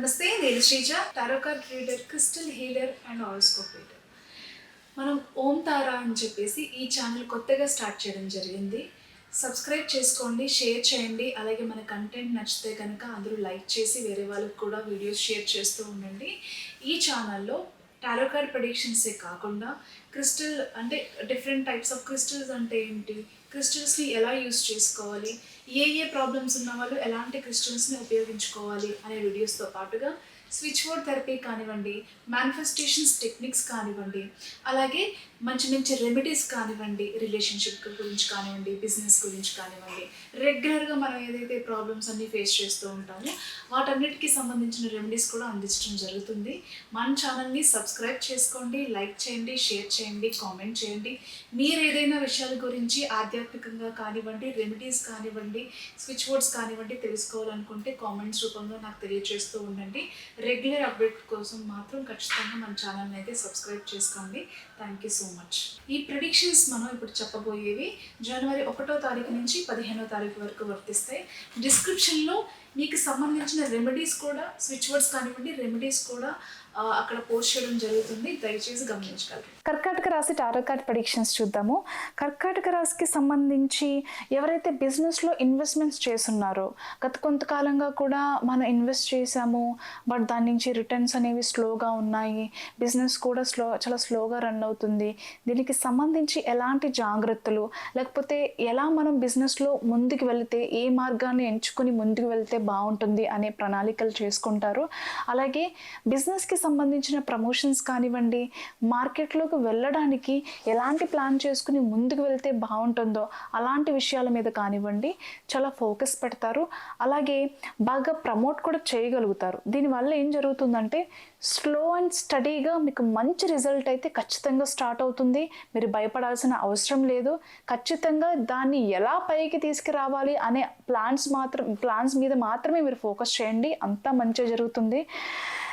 నమస్తే నేను Sreeja tarot card reader crystal healer and horoscope reader మనం ఓం తారా అని చెప్పేసి ఈ ఛానల్ కొత్తగా స్టార్ట్ చేయడం జరిగింది. సబ్స్క్రైబ్ చేసుకోండి షేర్ చేయండి. అలాగే మన కంటెంట్ నచ్చితే కనుక అందరూ లైక్ చేసి వేరే వాళ్ళకి కూడా వీడియోస్ షేర్ చేస్తూ ఉండండి. ఈ ఛానల్లో టారో కార్డ్ ప్రొడిక్షన్సే కాకుండా క్రిస్టల్ అంటే డిఫరెంట్ టైప్స్ ఆఫ్ క్రిస్టల్స్ అంటే ఏంటి? క్రిస్టల్స్ని ఎలా యూస్ చేసుకోవాలి? ఏ ఏ ప్రాబ్లమ్స్ ఉన్న వాళ్ళు ఎలాంటి క్రిస్టల్స్ని ఉపయోగించుకోవాలి అనే వీడియోస్తో పాటుగా స్విచ్ బోర్డ్ థెరపీ కానివ్వండి మేనిఫెస్టేషన్స్ టెక్నిక్స్ కానివ్వండి అలాగే మంచి మంచి రెమెడీస్ కానివ్వండి రిలేషన్షిప్ గురించి కానివ్వండి బిజినెస్ గురించి కానివ్వండి రెగ్యులర్గా మనం ఏదైతే ప్రాబ్లమ్స్ అన్ని ఫేస్ చేస్తూ ఉంటామో వాటన్నిటికీ సంబంధించిన రెమెడీస్ కూడా అందించడం జరుగుతుంది. మన ఛానల్ని సబ్స్క్రైబ్ చేసుకోండి లైక్ చేయండి షేర్ చేయండి కామెంట్ చేయండి. మీరు ఏదైనా విషయాల గురించి ఆధ్యాత్మికంగా కానివ్వండి రెమెడీస్ కానివ్వండి స్విచ్ బోర్డ్స్ కానివ్వండి తెలుసుకోవాలనుకుంటే కామెంట్స్ రూపంలో నాకు తెలియజేస్తూ ఉండండి. రెగ్యులర్ అప్డేట్ కోసం మాత్రం ఖచ్చితంగా మన ఛానల్ని అయితే సబ్స్క్రైబ్ చేసుకోండి. థ్యాంక్ యూ సో మచ్ ఈ ప్రిడిక్షన్స్ మనం ఇప్పుడు చెప్పబోయేవి జనవరి ఒకటో తారీఖు నుంచి పదిహేనో తారీఖు వరకు వర్తిస్తాయి. డిస్క్రిప్షన్లో మీకు సంబంధించిన రెమెడీస్ కూడా స్విచ్ బోర్డ్స్ కానివ్వండి రెమెడీస్ కూడా అక్కడ పోస్ట్ చేయడం జరుగుతుంది. దయచేసి గమనించగలరు. కర్కాటక రాశి టారో కార్డ్ ప్రొడిక్షన్స్ చూద్దాము. కర్కాటక రాశికి సంబంధించి ఎవరైతే బిజినెస్లో ఇన్వెస్ట్మెంట్స్ చేస్తున్నారో గత కొంతకాలంగా కూడా మనం ఇన్వెస్ట్ చేసాము బట్ దాని నుంచి రిటర్న్స్ అనేవి స్లోగా ఉన్నాయి. బిజినెస్ కూడా స్లో చాలా స్లోగా రన్ అవుతుంది. దీనికి సంబంధించి ఎలాంటి జాగ్రత్తలు? లేకపోతే ఎలా మనం బిజినెస్లో ముందుకు వెళితే ఏ మార్గాన్ని ఎంచుకొని ముందుకు వెళ్తే బాగుంటుంది అనే ప్రణాళికలు చేసుకుంటారు. అలాగే బిజినెస్కి సంబంధించిన ప్రమోషన్స్ కానివ్వండి మార్కెట్లోకి వెళ్ళడానికి ఎలాంటి ప్లాన్ చేసుకుని ముందుకు వెళ్తే బాగుంటుందో అలాంటి విషయాల మీద కానివ్వండి చాలా ఫోకస్ పెడతారు. అలాగే బాగా ప్రమోట్ కూడా చేయగలుగుతారు. దీనివల్ల ఏం జరుగుతుందంటే స్లో అండ్ స్టడీగా మీకు మంచి రిజల్ట్ అయితే ఖచ్చితంగా స్టార్ట్ అవుతుంది. మీరు భయపడాల్సిన అవసరం లేదు. ఖచ్చితంగా దాన్ని ఎలా పైకి తీసుకురావాలి అనే ప్లాన్స్ మాత్రం ప్లాన్స్ మీద మాత్రమే మీరు ఫోకస్ చేయండి. అంతా మంచిగా జరుగుతుంది.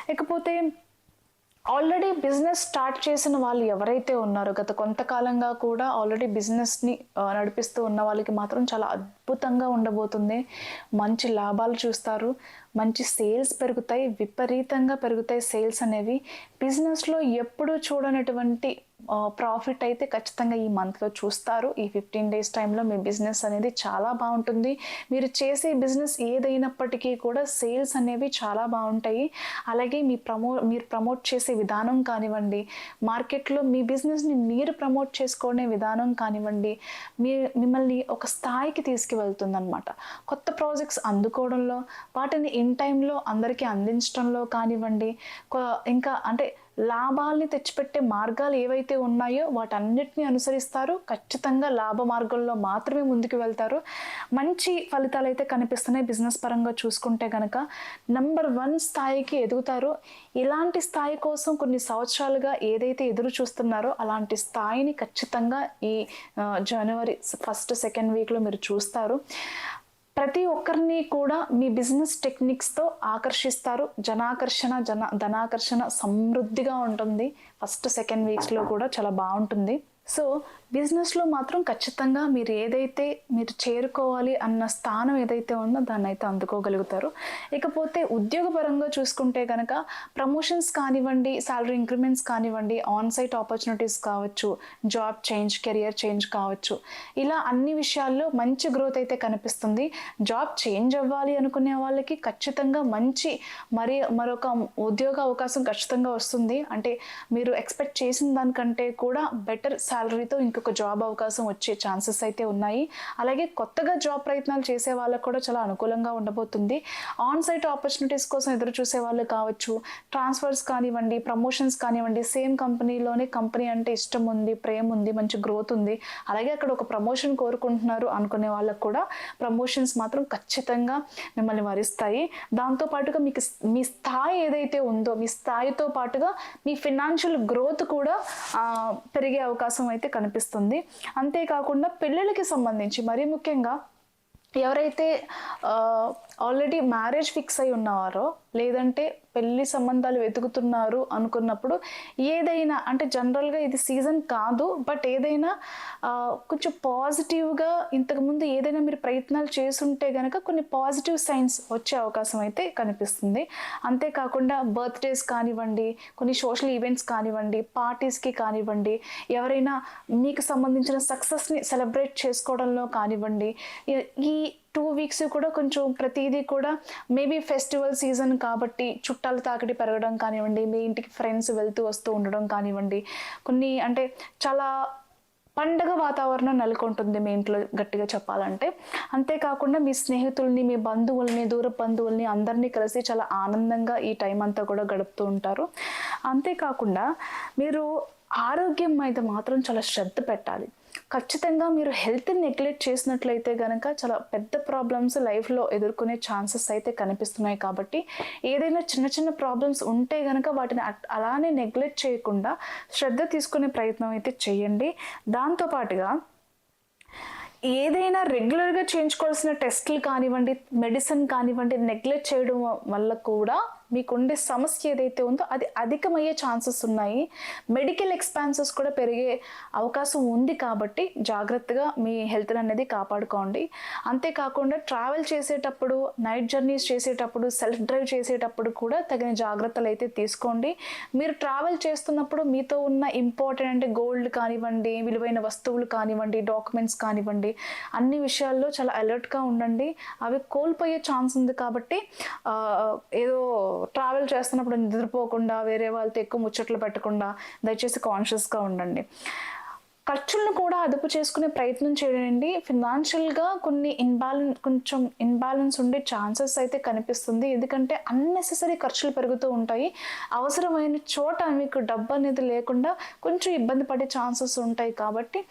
ఇకపోతే ఆల్రెడీ బిజినెస్ స్టార్ట్ చేసిన వాళ్ళు ఎవరైతే ఉన్నారో గత కొంతకాలంగా కూడా ఆల్రెడీ బిజినెస్ని నడిపిస్తూ ఉన్న వాళ్ళకి మాత్రం చాలా అద్భుతంగా ఉండబోతుంది. మంచి లాభాలు చూస్తారు. మంచి సేల్స్ పెరుగుతాయి. విపరీతంగా పెరుగుతాయి సేల్స్ అనేవి. బిజినెస్లో ఎప్పుడూ చూడనటువంటి ప్రాఫిట్ అయితే ఖచ్చితంగా ఈ మంత్లో చూస్తారు. ఈ ఫిఫ్టీన్ డేస్ టైంలో మీ బిజినెస్ అనేది చాలా బాగుంటుంది. మీరు చేసే బిజినెస్ ఏదైనప్పటికీ కూడా సేల్స్ అనేవి చాలా బాగుంటాయి. అలాగే మీ ప్రమో మీరు ప్రమోట్ చేసే విధానం కానివ్వండి మార్కెట్లో మీ బిజినెస్ని మీరు ప్రమోట్ చేసుకునే విధానం కానివ్వండి మీ మిమ్మల్ని ఒక స్థాయికి తీసుకువెళ్తుందనమాట కొత్త ప్రాజెక్ట్స్ అందుకోవడంలో వాటిని ఇన్ టైంలో అందరికీ అందించడంలో కానివ్వండి ఇంకా అంటే లాభాల్ని తెచ్చిపెట్టే మార్గాలు ఏవైతే ఉన్నాయో వాటన్నిటిని అనుసరిస్తారు. ఖచ్చితంగా లాభ మార్గంలో మాత్రమే ముందుకు వెళ్తారు. మంచి ఫలితాలు అయితే కనిపిస్తున్నాయి బిజినెస్ పరంగా చూసుకుంటే కనుక నంబర్ వన్ స్థాయికి ఎదుగుతారు. ఇలాంటి స్థాయి కోసం కొన్ని సంవత్సరాలుగా ఏదైతే ఎదురు చూస్తున్నారో అలాంటి స్థాయిని ఖచ్చితంగా ఈ జనవరి ఫస్ట్ సెకండ్ వీక్లో మీరు చూస్తారు. ప్రతి ఒక్కరిని కూడా మీ బిజినెస్ టెక్నిక్స్తో ఆకర్షిస్తారు. జనాకర్షణ జన ధనాకర్షణ సమృద్ధిగా ఉంటుంది. ఫస్ట్ సెకండ్ వీక్స్లో కూడా చాలా బాగుంటుంది. సో బిజినెస్లో మాత్రం ఖచ్చితంగా మీరు ఏదైతే మీరు చేరుకోవాలి అన్న స్థానం ఏదైతే ఉందో దాన్ని అయితే అందుకోగలుగుతారు. ఇకపోతే ఉద్యోగపరంగా చూసుకుంటే కనుక ప్రమోషన్స్ కానివ్వండి శాలరీ ఇంక్రిమెంట్స్ కానివ్వండి ఆన్ సైట్ ఆపర్చునిటీస్ కావచ్చు జాబ్ చేంజ్ కెరియర్ చేంజ్ కావచ్చు. ఇలా అన్ని విషయాల్లో మంచి గ్రోత్ అయితే కనిపిస్తుంది. జాబ్ చేంజ్ అవ్వాలి అనుకునే వాళ్ళకి ఖచ్చితంగా మంచి మరి మరొక ఉద్యోగ అవకాశం ఖచ్చితంగా వస్తుంది. అంటే మీరు ఎక్స్పెక్ట్ చేసిన దానికంటే కూడా బెటర్ శాలరీతో ఒక జాబ్ అవకాశం వచ్చే ఛాన్సెస్ అయితే ఉన్నాయి. అలాగే కొత్తగా జాబ్ ప్రయత్నాలు చేసే వాళ్ళకు కూడా చాలా అనుకూలంగా ఉండబోతుంది. ఆన్ సైట్ ఆపర్చునిటీస్ కోసం ఎదురు చూసే వాళ్ళు కావచ్చు ట్రాన్స్ఫర్స్ కానివ్వండి ప్రమోషన్స్ కానివ్వండి సేమ్ కంపెనీలోనే కంపెనీ అంటే ఇష్టం ఉంది ప్రేమ ఉంది మంచి గ్రోత్ ఉంది. అలాగే అక్కడ ఒక ప్రమోషన్ కోరుకుంటున్నారు అనుకునే వాళ్ళకు కూడా ప్రమోషన్స్ మాత్రం ఖచ్చితంగా మిమ్మల్ని వరిస్తాయి. దాంతో పాటుగా మీకు మీ స్థాయి ఏదైతే ఉందో మీ స్థాయితో పాటుగా మీ ఫినాన్షియల్ గ్రోత్ కూడా పెరిగే అవకాశం అయితే కనిపిస్తుంది. అంతేకాకుండా పెళ్ళిళ్ళకి సంబంధించి మరీ ముఖ్యంగా ఎవరైతే ఆల్రెడీ మ్యారేజ్ ఫిక్స్ అయి ఉన్నవారో లేదంటే పెళ్ళి సంబంధాలు వెతుకుతున్నారు అనుకున్నప్పుడు ఏదైనా అంటే జనరల్గా ఇది సీజన్ కాదు బట్ ఏదైనా కొంచెం పాజిటివ్గా ఇంతకుముందు ఏదైనా మీరు ప్రయత్నాలు చేసుంటే కనుక కొన్ని పాజిటివ్ సైన్స్ వచ్చే అవకాశం అయితే కనిపిస్తుంది. అంతేకాకుండా బర్త్డేస్ కానివ్వండి కొన్ని సోషల్ ఈవెంట్స్ కానివ్వండి పార్టీస్కి కానివ్వండి ఎవరైనా మీకు సంబంధించిన సక్సెస్ని సెలబ్రేట్ చేసుకోవడంలో కానివ్వండి ఈ టూ వీక్స్ కూడా కొంచెం ప్రతిదీ కూడా మేబీ ఫెస్టివల్ సీజన్ కాబట్టి చుట్టాలు తాకిడి పెరగడం కానివ్వండి మీ ఇంటికి ఫ్రెండ్స్ వెళ్తూ వస్తూ ఉండడం కానివ్వండి కొన్ని అంటే చాలా పండగ వాతావరణం నెలకొంటుంది మీ ఇంట్లో గట్టిగా చెప్పాలంటే. అంతేకాకుండా మీ స్నేహితుల్ని మీ బంధువుల్ని దూర బంధువుల్ని అందరినీ కలిసి చాలా ఆనందంగా ఈ టైం అంతా కూడా గడుపుతూ ఉంటారు. అంతేకాకుండా మీరు ఆరోగ్యం మీద మాత్రం చాలా శ్రద్ధ పెట్టాలి. ఖచ్చితంగా మీరు హెల్త్ని నెగ్లెక్ట్ చేసినట్లయితే కనుక చాలా పెద్ద ప్రాబ్లమ్స్ లైఫ్లో ఎదుర్కొనే ఛాన్సెస్ అయితే కనిపిస్తున్నాయి కాబట్టి ఏదైనా చిన్న చిన్న ప్రాబ్లమ్స్ ఉంటే కనుక వాటిని అట్- అలానే నెగ్లెక్ట్ చేయకుండా శ్రద్ధ తీసుకునే ప్రయత్నం అయితే చేయండి. దాంతోపాటుగా ఏదైనా రెగ్యులర్గా చేయించుకోవాల్సిన టెస్టులు కానివ్వండి మెడిసిన్ కానివ్వండి నెగ్లెక్ట్ చేయడం వల్ల కూడా మీకు ఉండే సమస్య ఏదైతే ఉందో అది అధికమయ్యే ఛాన్సెస్ ఉన్నాయి. మెడికల్ ఎక్స్పాన్సెస్ కూడా పెరిగే అవకాశం ఉంది కాబట్టి జాగ్రత్తగా మీ హెల్త్ అనేది కాపాడుకోండి. అంతేకాకుండా ట్రావెల్ చేసేటప్పుడు నైట్ జర్నీస్ చేసేటప్పుడు సెల్ఫ్ డ్రైవ్ చేసేటప్పుడు కూడా తగిన జాగ్రత్తలు అయితే తీసుకోండి. మీరు ట్రావెల్ చేస్తున్నప్పుడు మీతో ఉన్న ఇంపార్టెంట్ అంటే గోల్డ్ కానివ్వండి విలువైన వస్తువులు కానివ్వండి డాక్యుమెంట్స్ కానివ్వండి అన్ని విషయాల్లో చాలా అలర్ట్గా ఉండండి. అవి కోల్పోయే ఛాన్స్ ఉంది కాబట్టి ఏదో ట్రావెల్ చేస్తున్నప్పుడు నిద్రపోకుండా వేరే వాళ్ళతో ఎక్కువ ముచ్చట్లు పెట్టకుండా దయచేసి కాన్షియస్గా ఉండండి. ఖర్చులను కూడా అదుపు చేసుకునే ప్రయత్నం చేయండి. ఫినాన్షియల్గా కొన్ని ఇన్బ్యాలెన్స్ కొంచెం ఇన్బ్యాలెన్స్ ఉండే ఛాన్సెస్ అయితే కనిపిస్తుంది. ఎందుకంటే అన్నెసెసరీ ఖర్చులు పెరుగుతూ ఉంటాయి. అవసరమైన చోట మీకు డబ్బు అనేది లేకుండా కొంచెం ఇబ్బంది పడే ఛాన్సెస్ ఉంటాయి కాబట్టి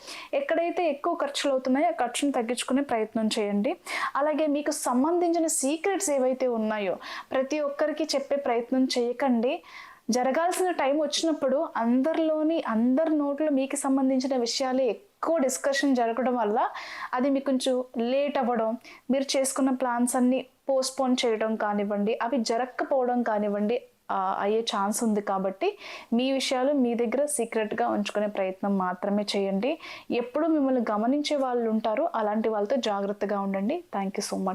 ఎక్కడైతే ఎక్కువ ఖర్చులు అవుతున్నాయో ఆ ఖర్చును తగ్గించుకునే ప్రయత్నం చేయండి. అలాగే మీకు సంబంధించిన సీక్రెట్స్ ఏవైతే ఉన్నాయో ప్రతి ఒక్కరికి చెప్పే ప్రయత్నం చేయకండి. జరగాల్సిన టైం వచ్చినప్పుడు అందరిలోని అందరి నోట్లో మీకు సంబంధించిన విషయాలే ఎక్కువ డిస్కషన్ జరగడం వల్ల అది మీకు కొంచెం లేట్ అవ్వడం మీరు చేసుకున్న ప్లాన్స్ అన్ని పోస్ట్పోన్ చేయడం కానివ్వండి అవి జరగకపోవడం కానివ్వండి అయ్యే ఛాన్స్ ఉంది కాబట్టి మీ విషయాలు మీ దగ్గర సీక్రెట్గా ఉంచుకునే ప్రయత్నం మాత్రమే చేయండి. ఎప్పుడు మిమ్మల్ని గమనించే వాళ్ళు ఉంటారు అలాంటి వాళ్ళతో జాగ్రత్తగా ఉండండి. Thank you so much.